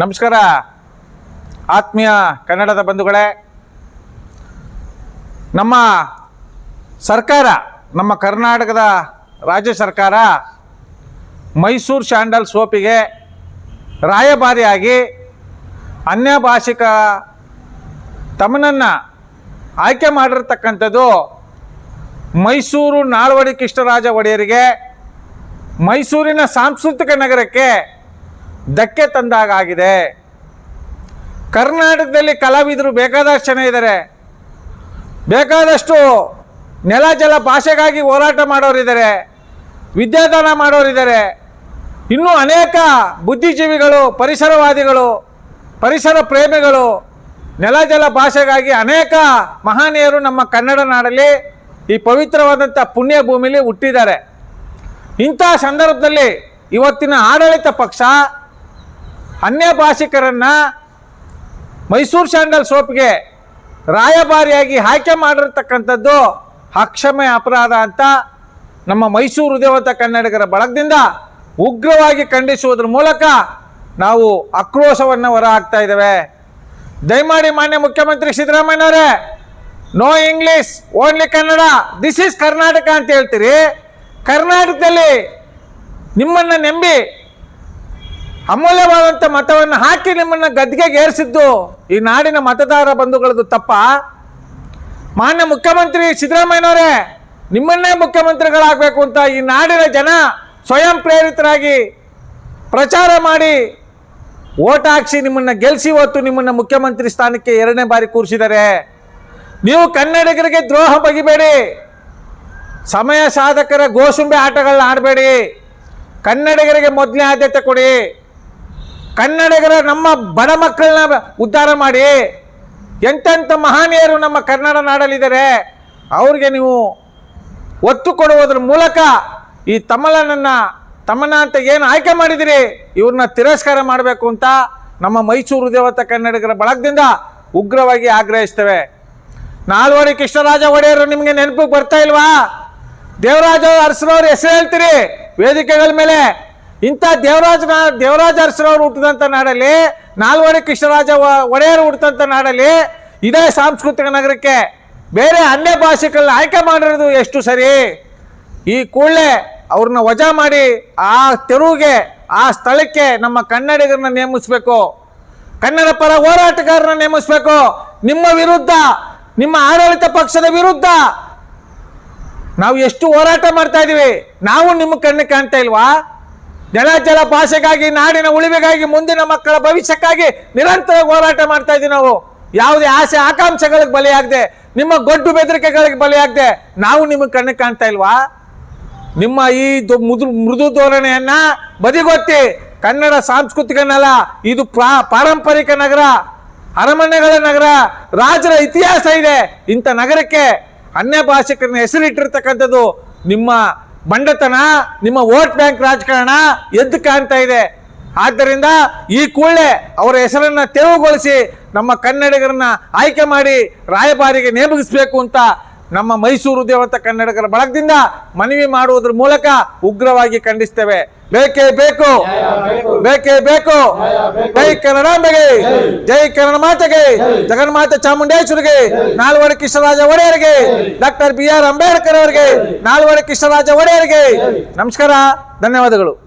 ನಮಸ್ಕಾರ. ಆತ್ಮೀಯ ಕನ್ನಡದ ಬಂಧುಗಳೇ, ನಮ್ಮ ಸರ್ಕಾರ, ನಮ್ಮ ಕರ್ನಾಟಕದ ರಾಜ್ಯ ಸರ್ಕಾರ ಮೈಸೂರು ಶ್ಯಾಂಡಲ್ ಸೋಪಿಗೆ ರಾಯಭಾರಿಯಾಗಿ ಅನ್ಯ ಭಾಷಿಕ ತಮ್ಮನನ್ನು ಆಯ್ಕೆ ಮಾಡಿರ್ತಕ್ಕಂಥದ್ದು ಮೈಸೂರು ನಾಲ್ವಡಿ ಕೃಷ್ಣರಾಜ ಒಡೆಯರಿಗೆ, ಮೈಸೂರಿನ ಸಾಂಸ್ಕೃತಿಕ ನಗರಕ್ಕೆ ಧಕ್ಕೆ ತಂದಾಗಿದೆ ಕರ್ನಾಟಕದಲ್ಲಿ ಕಲಾವಿದರು ಬೇಕಾದಷ್ಟು ಜನ ಇದ್ದಾರೆ. ಬೇಕಾದಷ್ಟು ನೆಲ ಜಲ ಭಾಷೆಗಾಗಿ ಹೋರಾಟ ಮಾಡೋರಿದ್ದಾರೆ ವಿದ್ಯಾದಾನ ಮಾಡೋರಿದ್ದಾರೆ ಇನ್ನೂ ಅನೇಕ ಬುದ್ಧಿಜೀವಿಗಳು, ಪರಿಸರವಾದಿಗಳು, ಪರಿಸರ ಪ್ರೇಮಿಗಳು ನೆಲ ಜಲ ಭಾಷೆಗಾಗಿ ಅನೇಕ ಮಹನೀಯರು ನಮ್ಮ ಕನ್ನಡ ನಾಡಲ್ಲಿ ಈ ಪವಿತ್ರವಾದಂಥ ಪುಣ್ಯ ಭೂಮಿಲಿ ಹುಟ್ಟಿದ್ದಾರೆ. ಇಂಥ ಸಂದರ್ಭದಲ್ಲಿ ಇವತ್ತಿನ ಆಡಳಿತ ಪಕ್ಷ ಅನ್ಯ ಭಾಷಿಕರನ್ನು ಮೈಸೂರು ಸ್ಯಾಂಡಲ್ ಸೋಪ್ಗೆ ರಾಯಭಾರಿಯಾಗಿ ಆಯ್ಕೆ ಮಾಡಿರ್ತಕ್ಕಂಥದ್ದು ಅಕ್ಷಮ್ಯ ಅಪರಾಧ ಅಂತ ನಮ್ಮ ಮೈಸೂರು ದೇವತ ಕನ್ನಡಿಗರ ಬಳಗದಿಂದ ಉಗ್ರವಾಗಿ ಖಂಡಿಸುವುದರ ಮೂಲಕ ನಾವು ಆಕ್ರೋಶವನ್ನು ಹೊರ ಹಾಕ್ತಾ ಇದ್ದೇವೆ. ದಯಮಾಡಿ ಮಾನ್ಯ ಮುಖ್ಯಮಂತ್ರಿ ಸಿದ್ದರಾಮಯ್ಯನವರೇ, no English, only Kannada, this is Karnataka ಅಂತ ಹೇಳ್ತೀರಿ. ಕರ್ನಾಟಕದಲ್ಲಿ ನಿಮ್ಮನ್ನು ನಂಬಿ ಅಮೂಲ್ಯವಾದಂಥ ಮತವನ್ನು ಹಾಕಿ ನಿಮ್ಮನ್ನು ಗದ್ದಿಗೆಗೆ ಏರಿಸಿದ್ದು ಈ ನಾಡಿನ ಮತದಾರ ಬಂಧುಗಳದ್ದು ತಪ್ಪ? ಮಾನ್ಯ ಮುಖ್ಯಮಂತ್ರಿ ಸಿದ್ದರಾಮಯ್ಯನವರೇ, ನಿಮ್ಮನ್ನೇ ಮುಖ್ಯಮಂತ್ರಿಗಳಾಗಬೇಕು ಅಂತ ಈ ನಾಡಿನ ಜನ ಸ್ವಯಂ ಪ್ರೇರಿತರಾಗಿ ಪ್ರಚಾರ ಮಾಡಿ ಓಟ್ ಹಾಕ್ಸಿ ನಿಮ್ಮನ್ನು ಗೆಲ್ಲಿಸಿ ಹೊತ್ತು ನಿಮ್ಮನ್ನು ಮುಖ್ಯಮಂತ್ರಿ ಸ್ಥಾನಕ್ಕೆ ಎರಡನೇ ಬಾರಿ ಕೂರಿಸಿದ್ದಾರೆ ನೀವು ಕನ್ನಡಿಗರಿಗೆ ದ್ರೋಹ ಬಗಿಬೇಡಿ. ಸಮಯ ಸಾಧಕರ ಗೋಸುಂಬೆ ಆಟಗಳನ್ನ ಆಡಬೇಡಿ. ಕನ್ನಡಿಗರಿಗೆ ಮೊದಲನೇ ಆದ್ಯತೆ ಕೊಡಿ. ಕನ್ನಡಿಗರ ನಮ್ಮ ಬಡ ಮಕ್ಕಳನ್ನ ಉದ್ಧಾರ ಮಾಡಿ ಎಂತೆಂಥ ಮಹನೀಯರು ನಮ್ಮ ಕನ್ನಡ ನಾಡಲ್ಲಿದ್ದಾರೆ, ಅವ್ರಿಗೆ ನೀವು ಒತ್ತು ಕೊಡುವುದರ ಮೂಲಕ ಈ ತಮ್ಮಲನನ್ನ ತಮ್ಮನ ಅಂತ ಏನು ಆಯ್ಕೆ ಮಾಡಿದಿರಿ, ಇವ್ರನ್ನ ತಿರಸ್ಕಾರ ಮಾಡಬೇಕು ಅಂತ ನಮ್ಮ ಮೈಸೂರು ದೇವತ ಕನ್ನಡಿಗರ ಬಳಗದಿಂದ ಉಗ್ರವಾಗಿ ಆಗ್ರಹಿಸ್ತೇವೆ. ನಾಲ್ವಡಿ ಕೃಷ್ಣರಾಜ ಒಡೆಯರು ನಿಮಗೆ ನೆನಪಿಗೆ ಬರ್ತಾ ಇಲ್ವಾ? ದೇವರಾಜ ಅರಸರವ್ರ ಹೆಸರು ಹೇಳ್ತೀರಿ, ವೇದಿಕೆಗಳ ಮೇಲೆ. ಇಂಥ ದೇವರಾಜ ದೇವರಾಜ ಅರಸರವ್ರು ಹುಟ್ಟಿದಂಥ ನಾಡಲ್ಲಿ, ನಾಲ್ವಡಿ ಕೃಷ್ಣರಾಜ ಒಡೆಯರು ಹುಟ್ಟಿದಂಥ ನಾಡಲ್ಲಿ, ಇದೇ ಸಾಂಸ್ಕೃತಿಕ ನಗರಕ್ಕೆ ಬೇರೆ ಅನ್ಯ ಭಾಷೆಗಳನ್ನ ಆಯ್ಕೆ ಮಾಡಿರೋದು ಎಷ್ಟು ಸರಿ? ಈ ಕೂಡಲೇ ಅವ್ರನ್ನ ವಜಾ ಮಾಡಿ ಆ ತೆರುವಿಗೆ ಆ ಸ್ಥಳಕ್ಕೆ ನಮ್ಮ ಕನ್ನಡಿಗರನ್ನ ನೇಮಿಸಬೇಕು. ಕನ್ನಡ ಪರ ಹೋರಾಟಗಾರರನ್ನ ನೇಮಿಸಬೇಕು. ನಿಮ್ಮ ವಿರುದ್ಧ, ನಿಮ್ಮ ಆಡಳಿತ ಪಕ್ಷದ ವಿರುದ್ಧ ನಾವು ಎಷ್ಟು ಹೋರಾಟ ಮಾಡ್ತಾ ಇದೀವಿ? ನಾವು ನಿಮ್ಮ ಕಣ್ಣು ಕಾಣ್ತಾ ಇಲ್ವಾ? ನೆಲ ಜಲ ಭಾಷೆಗಾಗಿ, ನಾಡಿನ ಉಳಿವೆಗಾಗಿ, ಮುಂದಿನ ಮಕ್ಕಳ ಭವಿಷ್ಯಕ್ಕಾಗಿ ನಿರಂತರ ಹೋರಾಟ ಮಾಡ್ತಾ ಇದ್ದೀವಿ ನಾವು. ಯಾವುದೇ ಆಸೆ ಆಕಾಂಕ್ಷೆಗಳಿಗೆ ಬಲಿಯಾಗದೆ, ನಿಮ್ಮ ಗೊಡ್ಡು ಬೆದರಿಕೆಗಳಿಗೆ ಬಲಿಯಾಗದೆ ನಾವು ನಿಮಗೆ ಕಣ್ಣು ಕಾಣ್ತಾ ಇಲ್ವಾ? ನಿಮ್ಮ ಈ ಮುದು, ಮೃದು ಧೋರಣೆಯನ್ನ ಬದಿಗೊತ್ತಿ, ಕನ್ನಡ ಸಾಂಸ್ಕೃತಿಕ ನೆಲ, ಇದು ಪ್ರಾ, ಪಾರಂಪರಿಕ ನಗರ, ಅರಮನೆಗಳ ನಗರ ರಾಜರ ಇತಿಹಾಸ ಇದೆ. ಇಂಥ ನಗರಕ್ಕೆ ಅನ್ಯ ಭಾಷಿಕರನ್ನ ಹೆಸರಿಟ್ಟಿರ್ತಕ್ಕಂಥದ್ದು ನಿಮ್ಮ ಬಂಡತನ ನಿಮ್ಮ ವೋಟ್ ಬ್ಯಾಂಕ್ ರಾಜಕಾರಣ ಎದ್ದು ಕಾಣ್ತಾ ಇದೆ. ಆದ್ದರಿಂದ ಈ ಕೂಡಲೇ ಅವರ ಹೆಸರನ್ನ ತೆರವುಗೊಳಿಸಿ ನಮ್ಮ ಕನ್ನಡಿಗರನ್ನ ಆಯ್ಕೆ ಮಾಡಿ ರಾಯಭಾರಿಗೆ ನೇಮಿಸಬೇಕು ಅಂತ ನಮ್ಮ ಮೈಸೂರು ದೇವತ ಕನ್ನಡಕರ ಬಳಗದಿಂದ ಮನವಿ ಮಾಡುವುದರ ಮೂಲಕ ಉಗ್ರವಾಗಿ ಖಂಡಿಸ್ತೇವೆ. ಬೇಕೇ ಬೇಕು. ಬೇಕೇ ಬೇಕು. ಜೈ ಕನ್ನಡಾಂಬೆಗೆ. ಜೈ ಕನ್ನಡ ಮಾತೆಗೆ. ಜಗನ್ಮಾತೆ ಚಾಮುಂಡೇಶ್ವರಿಗೆ. ನಾಲ್ವಡಿ ಕೃಷ್ಣರಾಜ ಒಡೆಯರಿಗೆ. ಡಾಕ್ಟರ್ ಬಿ ಆರ್ ಅಂಬೇಡ್ಕರ್ ಅವರಿಗೆ. ನಾಲ್ವಡಿ ಕೃಷ್ಣರಾಜ ಒಡೆಯರಿಗೆ. ನಮಸ್ಕಾರ. ಧನ್ಯವಾದಗಳು.